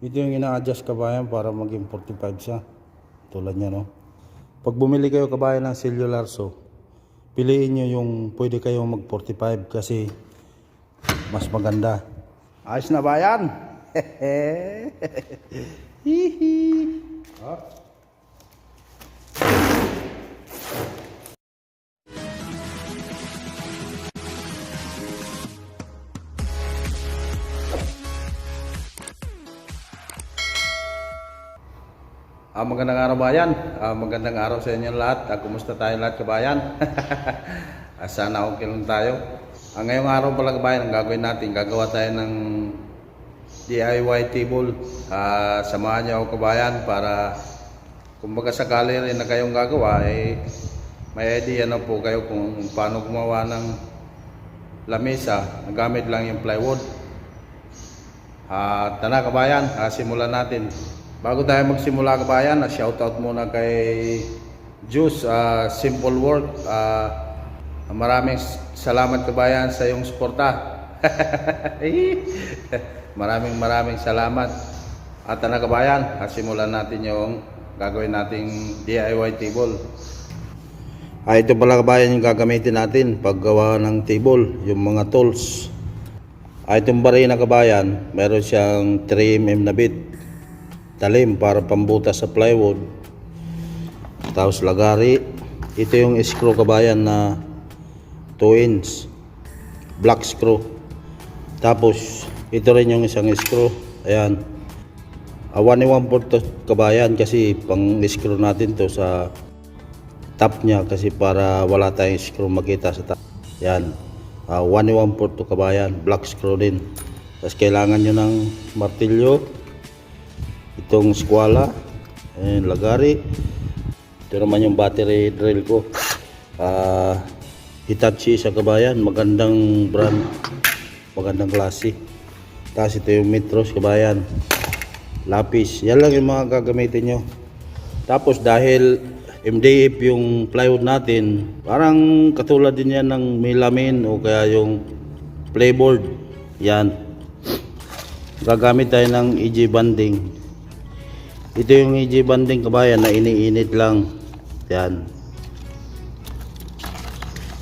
Ito yung ina-adjust kabayan para maging 45 siya. Tulad niya, no? Pag bumili kayo kabayan ng cellular so, piliin nyo yung pwede kayong mag 45 kasi mas maganda. Ayos na ba yan? Hihi. Ah. Ah, magandang araw bayan. Ah, magandang araw sa inyo lahat. Ah, kumusta tayo lahat kabayan? ah, sana okay lang tayo. Ah, ngayong araw pala kabayan, ang gagawin natin, gagawa tayo ng DIY table. Ah, samahan niyo ako kabayan para kumbaga sakali rin na kayong gagawa, eh, may idea na po kayo kung paano gumawa ng lamesa. Gamit lang yung plywood. Ah, tara kabayan, ah, simulan natin. Bago tayo magsimula kabayan, ah, shoutout muna kay Juice, ah, Simple Work. Ah, maraming salamat kabayan sa iyong suporta. maraming maraming salamat. At tara kabayan, ah, simulan natin yung gagawin nating DIY table. Ah, ito pala kabayan yung gagamitin natin paggawa ng table, yung mga tools. Ah, itong barina kabayan, meron siyang 3mm na bit. Talim para pambutas sa plywood. Tapos lagari. Ito yung screw kabayan na 2 inch. Black screw. Tapos ito rin yung isang screw. Ayan. Awan ni 1 to kabayan kasi pang screw natin to sa top niya kasi para wala tayong screw makita sa top. Yan. Uh, 1 1 to kabayan. Black screw din. Tapos kailangan nyo ng martilyo. Itong skwala. Ayan, lagari. Ito naman yung battery drill ko. Ah, Hitachi sa kabayan. Magandang brand. Magandang klase. Tapos ito yung Metros kabayan. Lapis. Yan lang yung mga gagamitin nyo. Tapos dahil MDF yung plywood natin, parang katulad din yan ng melamin o kaya yung playboard. Yan. Gagamit tayo ng EG banding. Ito yung EG banding kabayan na iniinit lang. Yan.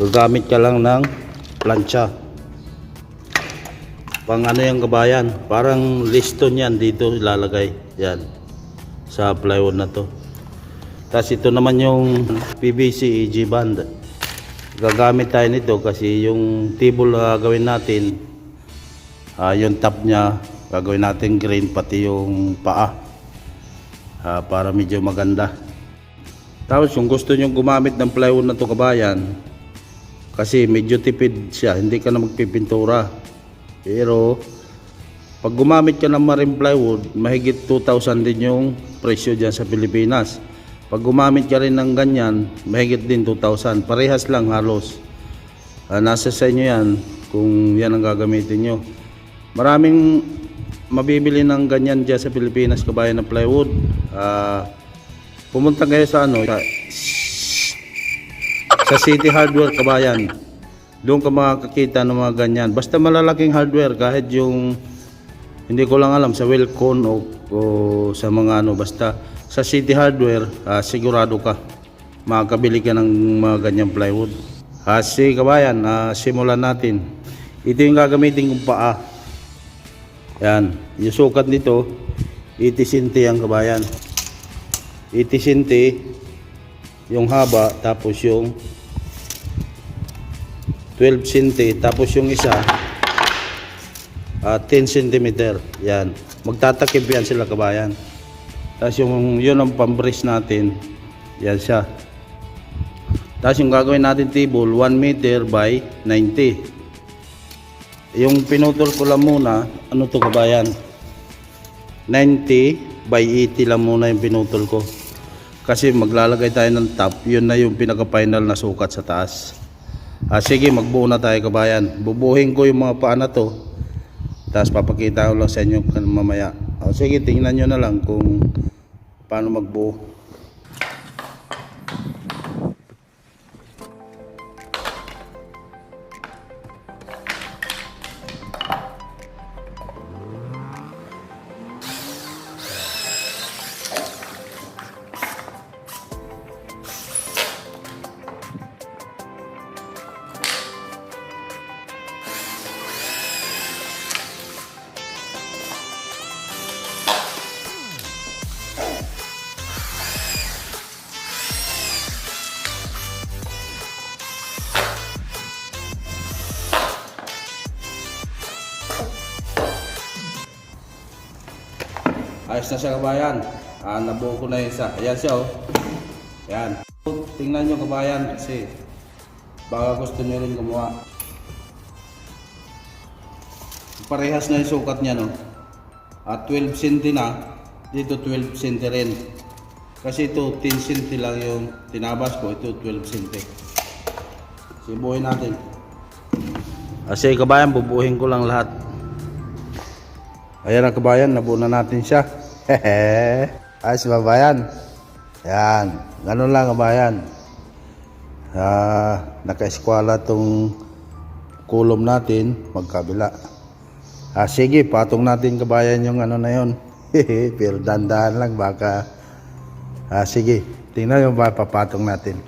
Gagamit ka lang ng plancha. Pang ano yung kabayan, parang liston yan dito ilalagay. Yan. Sa plywood na to. Tapos ito naman yung PVC EG band. Gagamit tayo nito kasi yung table na gagawin natin, ah, yung top niya, gagawin natin green pati yung paa. Ah, para medyo maganda. Tapos kung gusto nyo gumamit ng plywood na to kabayan, kasi medyo tipid siya, hindi ka na magpipintura. Pero pag gumamit ka ng marine plywood, mahigit 2,000 din yung presyo dyan sa Pilipinas. Pag gumamit ka rin ng ganyan, mahigit din 2,000. Parehas lang halos. Ah, nasa sa inyo yan kung yan ang gagamitin nyo. Maraming mabibili ng ganyan dyan sa Pilipinas, kabayan ng plywood. Ah, pumunta kayo sa ano, sa, sa City Hardware, kabayan. Doon ka makakakita ng mga ganyan. Basta malalaking hardware, kahit yung hindi ko lang alam sa Welcon o, o sa mga ano basta sa City Hardware ah, sigurado ka makakabili ka ng mga ganyang plywood. Ah, si kabayan, ah, simulan natin. Ito yung gagamitin kong paa. Yan, yung sukat nito 80 cm ang kabayan. 80 cm yung haba tapos yung 12 cm tapos yung isa Ah, 10 cm. Yan. Magtatakip yan sila kabayan. Tapos yung yun ang pambris natin. Yan siya. Tapos yung gagawin natin table 1 meter by 90. Yung pinutol ko lang muna, ano to kabayan? 90 by 80 lang muna yung pinutol ko. Kasi maglalagay tayo ng top, yun na yung pinaka-final na sukat sa taas. Ah, sige, magbuo na tayo kabayan. Bubuhin ko yung mga paa na to. Tapos papakita ko lang sa inyo mamaya. O, sige, tingnan nyo na lang kung paano magbuo. Ayos na siya kabayan. Ah, nabuo ko na yung isa. Ayan siya oh. Ayan. Tingnan nyo kabayan kasi baka gusto nyo rin gumawa. Parehas na yung sukat niya no. At 12 cm na. Dito 12 cm rin. Kasi ito 10 cm lang yung tinabas ko. Ito 12 cm. Sibuhin natin. Kasi kabayan, bubuhin ko lang lahat. Ayan ang kabayan, nabuo na natin siya. Ayos ba bayan? Yan. Ganun lang kabayan. Ah, naka-eskwala tong kulom natin magkabila. Ah, sige, patong natin kabayan yung ano na yon. Pero dandahan lang baka Ah, sige. Tingnan yung papatong natin.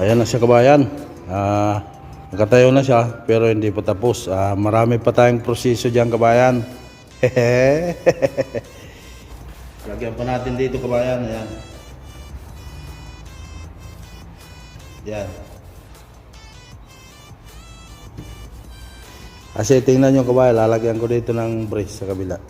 Ayan na siya kabayan. Ah, nakatayo na siya pero hindi pa tapos. Ah, marami pa tayong proseso diyan kabayan. Lagyan pa natin dito kabayan. Ayan. Yan. Kasi tingnan nyo kabayan, lalagyan ko dito ng brace sa kabila.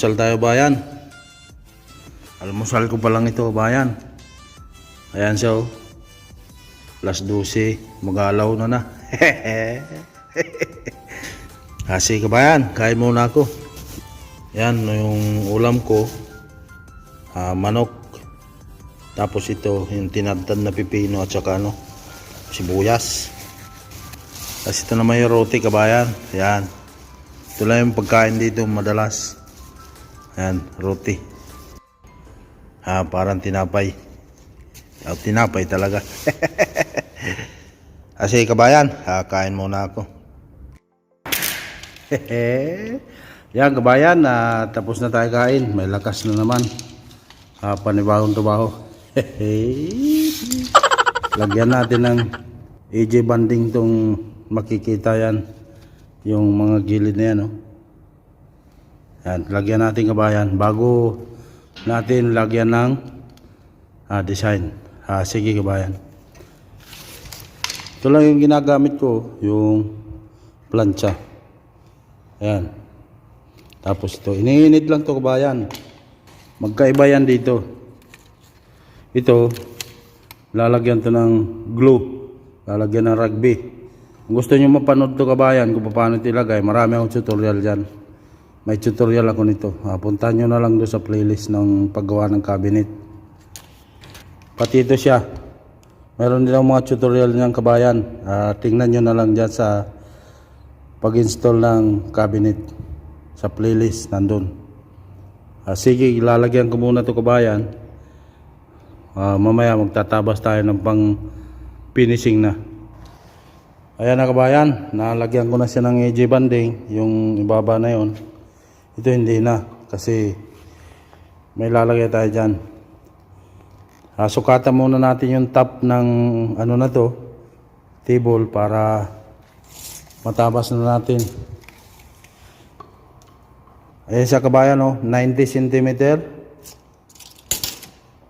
Musal tayo bayan. Almusal ko pa lang ito bayan. Ayan siya oh. Plus 12, magalaw na na. Kasi kabayan, kain muna ako. Yan yung ulam ko. Ah, manok. Tapos ito, yung tinadtad na pipino at saka ano, sibuyas. Tapos ito naman yung roti kabayan. Yan. Ito lang yung pagkain dito madalas. Yan, roti. Ah, parang tinapay. Ah, tinapay talaga. Kasi kabayan, ah, kain muna ako. Yan kabayan, ah, tapos na tayo kain. May lakas na naman. Ah, panibahong tubaho. Lagyan natin ng AJ banding tong makikita yan. Yung mga gilid na yan, oh. Yan, lagyan natin kabayan bago natin lagyan ng ah, design. Ah, sige kabayan. Ito lang yung ginagamit ko, yung plancha. Ayan. Tapos ito, iniinit lang to kabayan. Magkaiba yan dito. Ito, lalagyan to ng glue. Lalagyan ng rugby. Kung gusto nyo mapanood to kabayan kung paano ito ilagay, marami akong tutorial dyan. May tutorial ako nito. Ah, puntahan nyo na lang doon sa playlist ng paggawa ng cabinet. Pati ito siya. Meron din mga tutorial niyang kabayan. Ah, tingnan nyo na lang dyan sa pag-install ng cabinet sa playlist nandun. Ah, sige, ilalagyan ko muna to kabayan. Ah, mamaya magtatabas tayo ng pang finishing na. Ayan na kabayan, nalagyan ko na siya ng AJ banding, yung ibaba na yon. Ito hindi na kasi may lalagay tayo dyan. Ah, sukatan muna natin yung top ng ano na to, table para matabas na natin. Ayan siya kabayan oh, 90 cm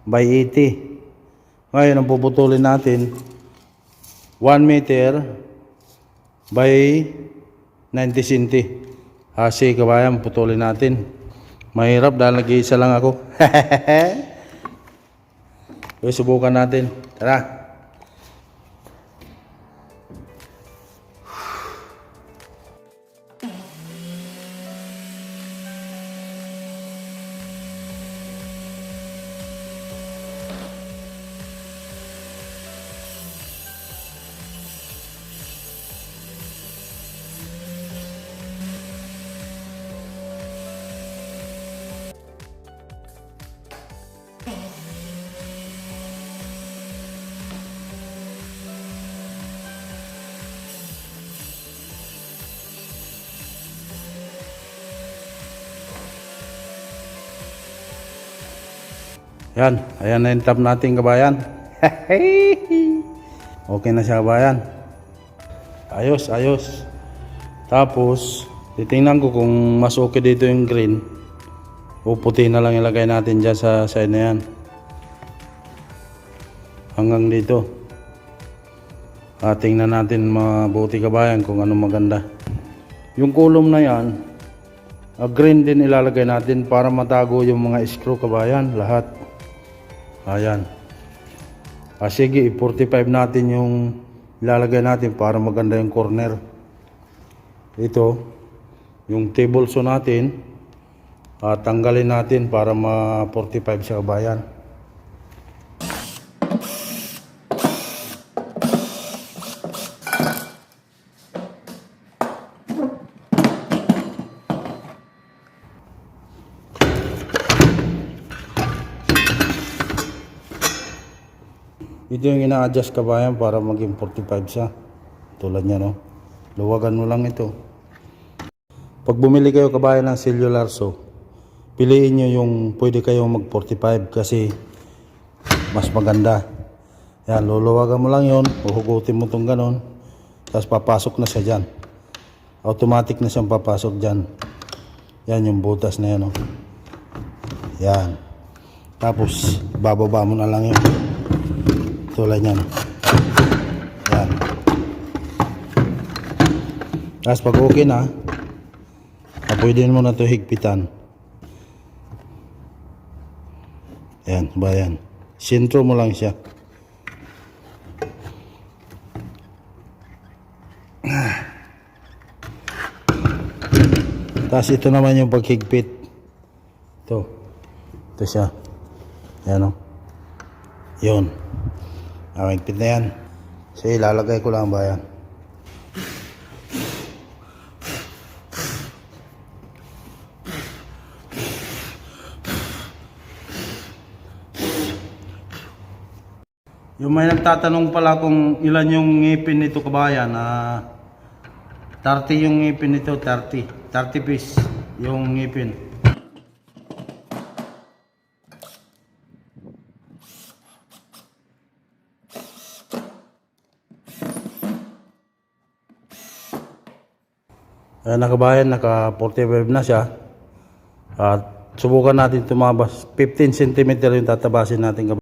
by 80. Ngayon ang puputulin natin 1 meter by 90 cm. Kasi kabayan putulin natin. Mahirap dahil nag-iisa lang ako. Okay, subukan natin. Tara. Yan, ayan na yung top natin kabayan. okay na siya kabayan. Ayos, ayos. Tapos, titingnan ko kung mas okay dito yung green. O puti na lang ilagay natin dyan sa side na yan. Hanggang dito. Ah, tingnan natin mabuti kabayan kung ano maganda. Yung kulom na yan, green din ilalagay natin para matago yung mga screw kabayan, lahat. Ayan. Ah, sige, i-45 natin yung ilalagay natin para maganda yung corner. Ito, yung table saw natin, ah, tanggalin natin para ma-45 sa kabayan. Ito yung ina-adjust kabayan para maging 45 siya. Tulad niya, no? Luwagan mo lang ito. Pag bumili kayo kabayan ng cellular saw, piliin nyo yung pwede kayong mag 45 kasi mas maganda. Yan, luluwagan mo lang yon, uhugutin mo itong ganon, tapos papasok na siya dyan. Automatic na siyang papasok dyan. Yan yung butas na yan, oh. Yan. Tapos, bababa mo na lang yun. Tulad yan. Yan. Tapos pag okay na, pwede mo na ito higpitan. Yan, ba yan. Sintro mo lang siya. Tapos ito naman yung paghigpit. Ito. Ito siya. Yan o. Yun. Ah, higpit na yan. So, ilalagay ko lang ba yan? Yung may nagtatanong pala kung ilan yung ngipin nito kabayan, ah 30 yung ngipin nito, 30. 30 piece yung ngipin. Ayan na kabayan, naka 45 na siya. At subukan natin tumabas. 15 cm yung tatabasin natin.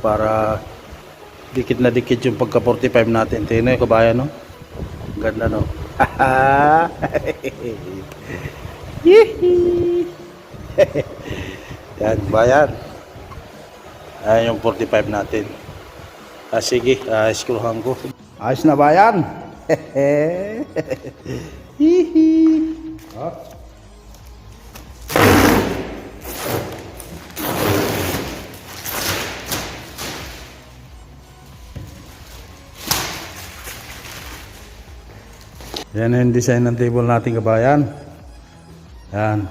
Para dikit na dikit yung pagka 45 natin. Nyo kabayan no? Ganda no? Yan, bayan. Ayan yung 45 natin. Ah, sige, ah, screwhan ko. Ayos na bayan. Hihi. Ah. Yan yung design ng table natin kabayan. Yan.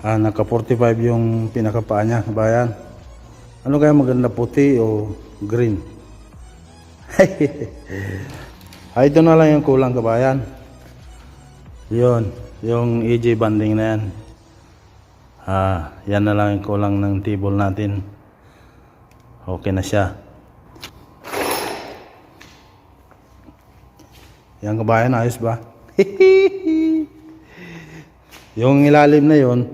Ah, naka 45 yung pinakapaa niya kabayan. Ano kaya maganda puti o green? ah, ito na lang yung kulang kabayan. Yun, yung EJ banding na yan. Ah, yan na lang yung kulang ng table natin. Okay na siya. Yan kabayan, ayos ba? yung ilalim na yon,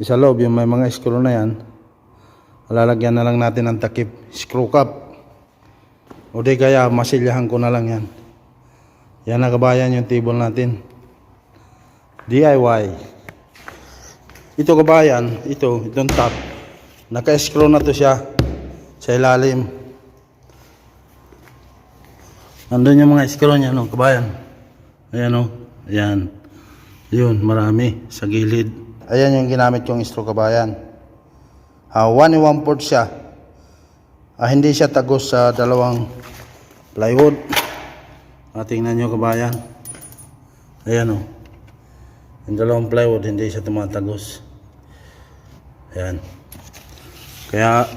isa loob, yung may mga screw na yan, lalagyan na lang natin ng takip, screw cap. O di kaya, masilyahan ko na lang yan. Yan na kabayan yung table natin. DIY. Ito kabayan, ito, itong top. Naka-screw na to siya sa ilalim. Nandun yung mga screw niya, no, kabayan. Ayan, o. Ayan. Yun, marami sa gilid. Ayan yung ginamit yung screw, kabayan. Ah, 1 and 1 port siya. Ah, hindi siya tagos sa dalawang plywood. Ah, tingnan nyo, kabayan. Ayan, o. Yung dalawang plywood, hindi siya tumatagos. Ayan. Kaya,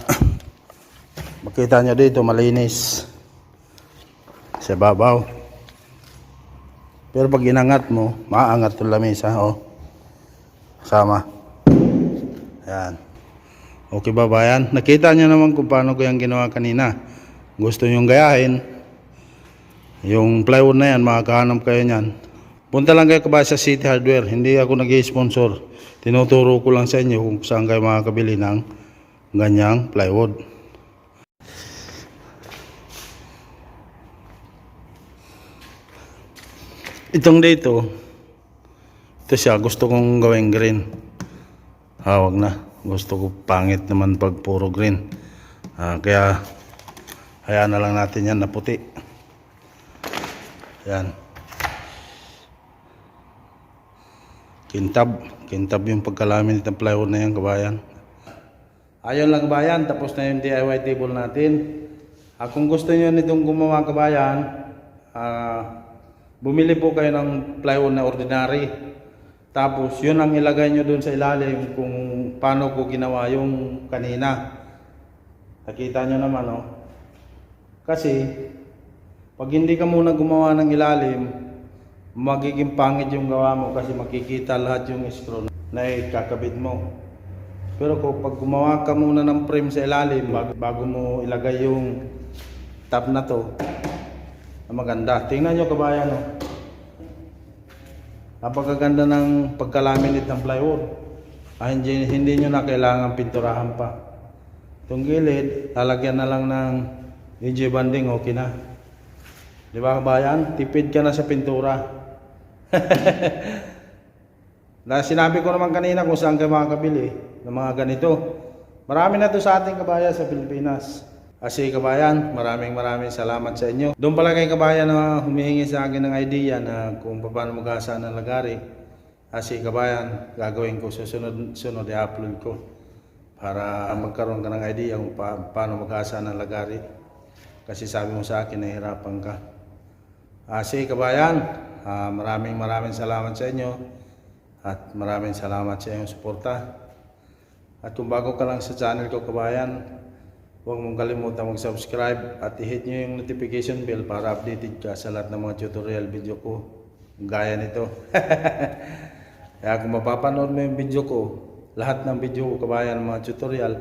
makita nyo dito, malinis sa babaw. Pero pag inangat mo, maangat yung lamesa, oh. Sama. Ayan. Okay ba bayan? Nakita nyo naman kung paano ko yung ginawa kanina. Gusto nyong gayahin. Yung plywood na yan, makakahanap kayo niyan. Punta lang kayo ba sa City Hardware. Hindi ako nag-sponsor. Tinuturo ko lang sa inyo kung saan kayo makakabili ng ganyang plywood. Itong dito, ito siya, gusto kong gawing green. Ah, wag na. Gusto ko pangit naman pag puro green. Ah, kaya, hayaan na lang natin yan na puti. Yan. Kintab. Kintab yung pagkalamin ng plywood na yan, kabayan. Ayun lang kabayan, tapos na yung DIY table natin. Ah, kung gusto niyo nitong gumawa kabayan, ah, bumili po kayo ng plywood na ordinary. Tapos yun ang ilagay nyo dun sa ilalim kung paano ko ginawa yung kanina. Nakita nyo naman, no? Kasi, pag hindi ka muna gumawa ng ilalim, magiging pangit yung gawa mo kasi makikita lahat yung screw na ikakabit mo. Pero kung pag gumawa ka muna ng frame sa ilalim bago mo ilagay yung tab na to, na maganda. Tingnan nyo kabayan, no? Napakaganda ng pagkalaminate ng plywood. Ah, hindi, hindi nyo na kailangan pinturahan pa. Itong gilid, lalagyan na lang ng EJ banding, okay na. Di ba kabayan? Tipid ka na sa pintura. na sinabi ko naman kanina kung saan kayo makakabili ng mga ganito. Marami na to sa ating kabayan sa Pilipinas. Kasi kabayan, maraming maraming salamat sa inyo. Doon pala kay kabayan na humihingi sa akin ng idea na kung paano magkasa ng lagari. Kasi kabayan, gagawin ko susunod sunod i-upload ko para magkaroon ka ng idea kung pa, paano magkasa ng lagari. Kasi sabi mo sa akin, nahihirapan ka. Kasi kabayan, ah, maraming maraming salamat sa inyo at maraming salamat sa inyong suporta. At kung bago ka lang sa channel ko kabayan, Huwag mong kalimutan mag-subscribe at i-hit nyo yung notification bell para updated ka sa lahat ng mga tutorial video ko. Gaya nito. Kaya kung mapapanood mo yung video ko, lahat ng video ko kabayan mga tutorial,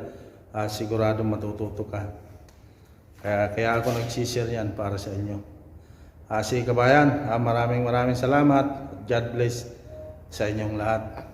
ah, sigurado matututo ka. Kaya, kaya ako nagsishare yan para sa inyo. Ah, sige kabayan, ah, maraming maraming salamat. God bless sa inyong lahat.